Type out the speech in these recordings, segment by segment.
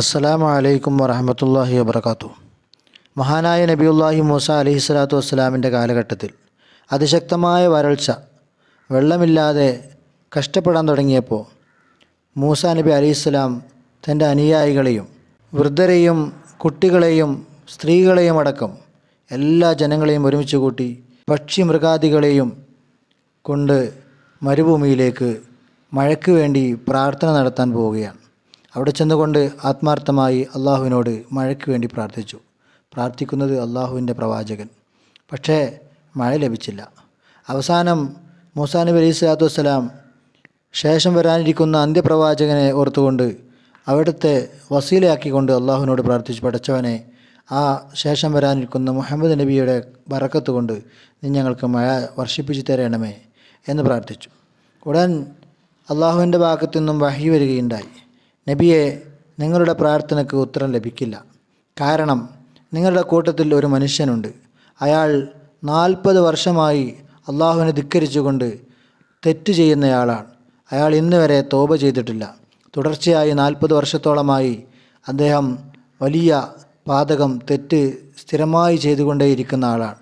അസ്സലാമു അലൈക്കും വറഹമത്തല്ലാഹി വബർക്കാത്തു മഹാനായ നബിയുല്ലാഹി മൂസ അലഹി സ്വലാത്തു വസ്സലാമിന്റെ കാലഘട്ടത്തിൽ അതിശക്തമായ വരൾച്ച വെള്ളമില്ലാതെ കഷ്ടപ്പെടാൻ തുടങ്ങിയപ്പോൾ മൂസ നബി അലിസ്ലാം തന്റെ അനുയായികളെയും വൃദ്ധരെയും കുട്ടികളെയും സ്ത്രീകളെയും അടക്കം എല്ലാ ജനങ്ങളെയും ഒരുമിച്ച് കൂട്ടി പക്ഷി മൃഗാദികളെയും കൊണ്ട് മരുഭൂമിയിലേക്ക് മഴയ്ക്ക് വേണ്ടി പ്രാർത്ഥന നടത്താൻ പോവുകയാണ്. അവിടെ ചെന്നുകൊണ്ട് ആത്മാർത്ഥമായി അള്ളാഹുവിനോട് മഴയ്ക്ക് വേണ്ടി പ്രാർത്ഥിച്ചു. പ്രാർത്ഥിക്കുന്നത് അള്ളാഹുവിന്റെ പ്രവാചകൻ. പക്ഷേ മഴ ലഭിച്ചില്ല. അവസാനം മൂസാ നബി അലൈഹി സ്വലാത്തു വസ്സലാം ശേഷം വരാനിരിക്കുന്ന അന്ത്യപ്രവാചകനെ ഓർത്തുകൊണ്ട് അവിടുത്തെ വസീലയാക്കിക്കൊണ്ട് അള്ളാഹുവിനോട് പ്രാർത്ഥിച്ചു. പടച്ചവനെ ആ ശേഷം വരാനിരിക്കുന്ന മുഹമ്മദ് നബിയുടെ ബറക്കത്ത് കൊണ്ട് നീ ഞങ്ങൾക്ക് മഴ വർഷിപ്പിച്ചു തരണമേ എന്ന് പ്രാർത്ഥിച്ചു. ഉടൻ അള്ളാഹുവിന്റെ ഭാഗത്തു നിന്നും വഹി വരികയുണ്ടായി. നബിയെ നിങ്ങളുടെ പ്രാർത്ഥനയ്ക്ക് ഉത്തരം ലഭിക്കില്ല. കാരണം നിങ്ങളുടെ കൂട്ടത്തിൽ ഒരു മനുഷ്യനുണ്ട്. അയാൾ നാൽപ്പത് വർഷമായി അള്ളാഹുവിനെ ധിക്കരിച്ചുകൊണ്ട് തെറ്റ് ചെയ്യുന്നയാളാണ്. അയാൾ ഇന്ന് വരെ തോപ ചെയ്തിട്ടില്ല. തുടർച്ചയായി നാൽപ്പത് വർഷത്തോളമായി അദ്ദേഹം വലിയ പാതകം തെറ്റ് സ്ഥിരമായി ചെയ്തുകൊണ്ടേയിരിക്കുന്ന ആളാണ്.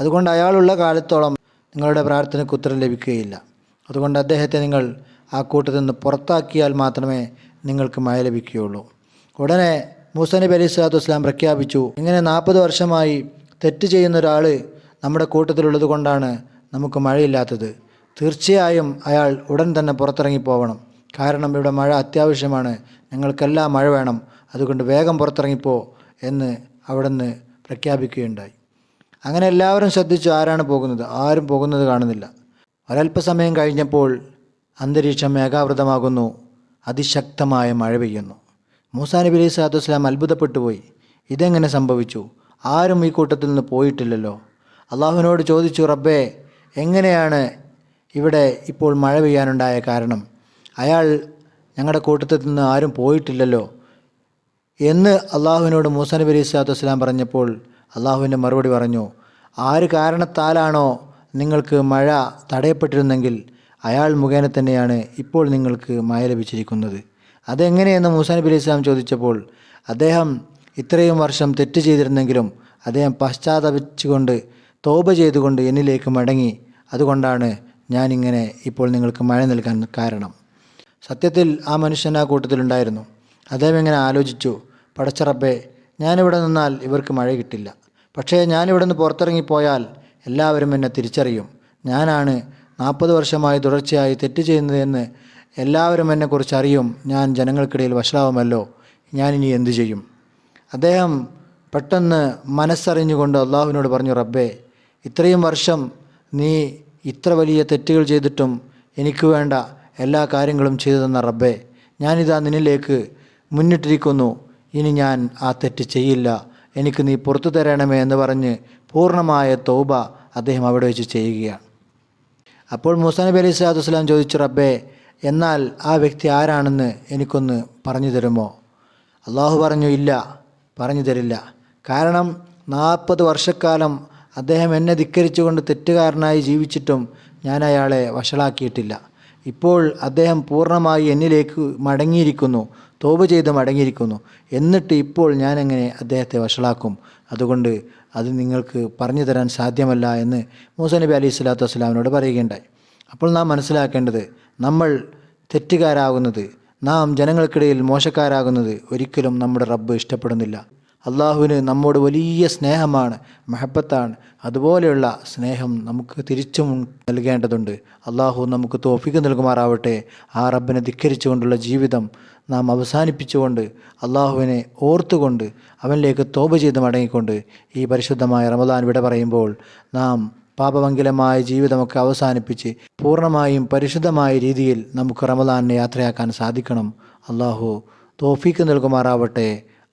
അതുകൊണ്ട് അയാളുള്ള കാലത്തോളം നിങ്ങളുടെ പ്രാർത്ഥനയ്ക്ക് ഉത്തരം ലഭിക്കുകയില്ല. അതുകൊണ്ട് അദ്ദേഹത്തെ നിങ്ങൾ ആ കൂട്ടത്തിൽ നിന്ന് പുറത്താക്കിയാൽ മാത്രമേ നിങ്ങൾക്ക് മഴ ലഭിക്കുകയുള്ളൂ. ഉടനെ മൂസ നബി അലൈഹി സ്വലാത്തു വസ്സലാം പ്രഖ്യാപിച്ചു ഇങ്ങനെ നാൽപ്പത് വർഷമായി തെറ്റ് ചെയ്യുന്ന ഒരാൾ നമ്മുടെ കൂട്ടത്തിലുള്ളത് കൊണ്ടാണ് നമുക്ക് മഴയില്ലാത്തത്. തീർച്ചയായും അയാൾ ഉടൻ തന്നെ പുറത്തിറങ്ങി പോകണം കാരണം ഇവിടെ മഴ അത്യാവശ്യമാണ്. ഞങ്ങൾക്കെല്ലാം മഴ വേണം. അതുകൊണ്ട് വേഗം പുറത്തിറങ്ങിപ്പോ എന്ന് അവിടുന്ന് പ്രഖ്യാപിക്കുകയുണ്ടായി. അങ്ങനെ എല്ലാവരും ശ്രദ്ധിച്ചു ആരാണ് പോകുന്നത്. ആരും പോകുന്നത് കാണുന്നില്ല. ഒരല്പസമയം കഴിഞ്ഞപ്പോൾ അന്തരീക്ഷം മേഘാവൃതമാകുന്നു. അതിശക്തമായ മഴ പെയ്യുന്നു. മൂസാ നബി അലൈഹി സ്വലാത്തു വസ്സലാം അത്ഭുതപ്പെട്ടു പോയി ഇതെങ്ങനെ സംഭവിച്ചു? ആരും ഈ കൂട്ടത്തിൽ നിന്ന് പോയിട്ടില്ലല്ലോ. അള്ളാഹുവിനോട് ചോദിച്ചു റബ്ബേ എങ്ങനെയാണ് ഇവിടെ ഇപ്പോൾ മഴ പെയ്യാനുണ്ടായ കാരണം? അയാൾ ഞങ്ങളുടെ കൂട്ടത്തിൽ നിന്ന് ആരും പോയിട്ടില്ലല്ലോ. എന്ന് അള്ളാഹുവിനോട് മൂസാനബി അലൈഹി സ്വലാത്തു വസ്സലാം പറഞ്ഞപ്പോൾ അള്ളാഹുവിന്റെ മറുപടി പറഞ്ഞു ആര് കാരണത്താലാണോ നിങ്ങൾക്ക് മഴ തടയപ്പെട്ടിരുന്നെങ്കിൽ അയാൾ മുഖേന തന്നെയാണ് ഇപ്പോൾ നിങ്ങൾക്ക് മായ ലഭിച്ചിരിക്കുന്നത്. അതെങ്ങനെയെന്ന് മൂസാ നബി അലൈഹി ഇസ്ലാം ചോദിച്ചപ്പോൾ അദ്ദേഹം ഇത്രയും വർഷം തെറ്റ് ചെയ്തിരുന്നെങ്കിലും അദ്ദേഹം പശ്ചാത്തപിച്ചുകൊണ്ട് തോപ ചെയ്തുകൊണ്ട് എന്നിലേക്ക് മടങ്ങി. അതുകൊണ്ടാണ് ഞാനിങ്ങനെ ഇപ്പോൾ നിങ്ങൾക്ക് മഴ നൽകാൻ കാരണം. സത്യത്തിൽ ആ മനുഷ്യൻ ആ കൂട്ടത്തിലുണ്ടായിരുന്നു അദ്ദേഹം ഇങ്ങനെ ആലോചിച്ചു പടച്ചറപ്പേ ഞാനിവിടെ നിന്നാൽ ഇവർക്ക് മഴ കിട്ടില്ല. പക്ഷേ ഞാനിവിടെ നിന്ന് പുറത്തിറങ്ങിപ്പോയാൽ എല്ലാവരും എന്നെ തിരിച്ചറിയും. ഞാനാണ് നാൽപ്പത് വർഷമായി തുടർച്ചയായി തെറ്റ് ചെയ്യുന്നതെന്ന് എല്ലാവരും എന്നെക്കുറിച്ച് അറിയും. ഞാൻ ജനങ്ങൾക്കിടയിൽ വഷളാവുമല്ലോ. ഞാനിനി എന്തു ചെയ്യും? അദ്ദേഹം പെട്ടെന്ന് മനസ്സറിഞ്ഞുകൊണ്ട് അള്ളാഹുവിനോട് പറഞ്ഞു റബ്ബേ ഇത്രയും വർഷം നീ ഇത്ര വലിയ തെറ്റുകൾ ചെയ്തിട്ടും എനിക്ക് വേണ്ട എല്ലാ കാര്യങ്ങളും ചെയ്തു തന്ന റബ്ബേ. ഞാനിതാ നിന്നിലേക്ക് മുന്നിട്ടിരിക്കുന്നു. ഇനി ഞാൻ ആ തെറ്റ് ചെയ്യില്ല. എനിക്ക് നീ പുറത്തു തരണമേ എന്ന് പറഞ്ഞ് പൂർണമായ തോബ അദ്ദേഹം അവിടെ വെച്ച് ചെയ്യുകയാണ്. അപ്പോൾ മൂസാനബി അലൈഹി സ്വലാത്തു വസ്സലാം ചോദിച്ചു റബ്ബേ എന്നാൽ ആ വ്യക്തി ആരാണെന്ന് എനിക്കൊന്ന് പറഞ്ഞു തരുമോ? അള്ളാഹു പറഞ്ഞു ഇല്ല പറഞ്ഞു തരില്ല. കാരണം നാൽപ്പത് വർഷക്കാലം അദ്ദേഹം എന്നെ ധിക്കരിച്ചുകൊണ്ട് തെറ്റുകാരനായി ജീവിച്ചിട്ടും ഞാൻ അയാളെ വഷളാക്കിയിട്ടില്ല. ഇപ്പോൾ അദ്ദേഹം പൂർണമായി എന്നിലേക്ക് മടങ്ങിയിരിക്കുന്നു തോപ ചെയ്ത് മടങ്ങിയിരിക്കുന്നു. എന്നിട്ട് ഇപ്പോൾ ഞാനെങ്ങനെ അദ്ദേഹത്തെ വഷളാക്കും. അതുകൊണ്ട് അത് നിങ്ങൾക്ക് പറഞ്ഞു തരാൻ സാധ്യമല്ല എന്ന് മൂസ നബി സ്വലാത്തു വസ്സലാമിനോട് പറയുകയുണ്ടായി. അപ്പോൾ നാം മനസ്സിലാക്കേണ്ടത് നമ്മൾ തെറ്റുകാരാകുന്നത് നാം ജനങ്ങൾക്കിടയിൽ മോശക്കാരാകുന്നത് ഒരിക്കലും നമ്മുടെ റബ്ബ് ഇഷ്ടപ്പെടുന്നില്ല. അള്ളാഹുവിന് നമ്മോട് വലിയ സ്നേഹമാണ് മഹബത്താണ്. അതുപോലെയുള്ള സ്നേഹം നമുക്ക് തിരിച്ചും നൽകേണ്ടതുണ്ട്. അള്ളാഹു നമുക്ക് തോഫിക്ക് നൽകുമാറാവട്ടെ. ആ റബ്ബിനെ ധിക്കരിച്ചുകൊണ്ടുള്ള ജീവിതം നാം അവസാനിപ്പിച്ചുകൊണ്ട് അള്ളാഹുവിനെ ഓർത്തുകൊണ്ട് അവനിലേക്ക് തോപ ചെയ്ത് മടങ്ങിക്കൊണ്ട് ഈ പരിശുദ്ധമായ റമദാൻ വിട പറയുമ്പോൾ നാം പാപമംഗലമായ ജീവിതമൊക്കെ അവസാനിപ്പിച്ച് പൂർണമായും പരിശുദ്ധമായ രീതിയിൽ നമുക്ക് റമദാനിനെ യാത്രയാക്കാൻ സാധിക്കണം. അള്ളാഹു തോഫീക്ക് നൽകുമാറാവട്ടെ.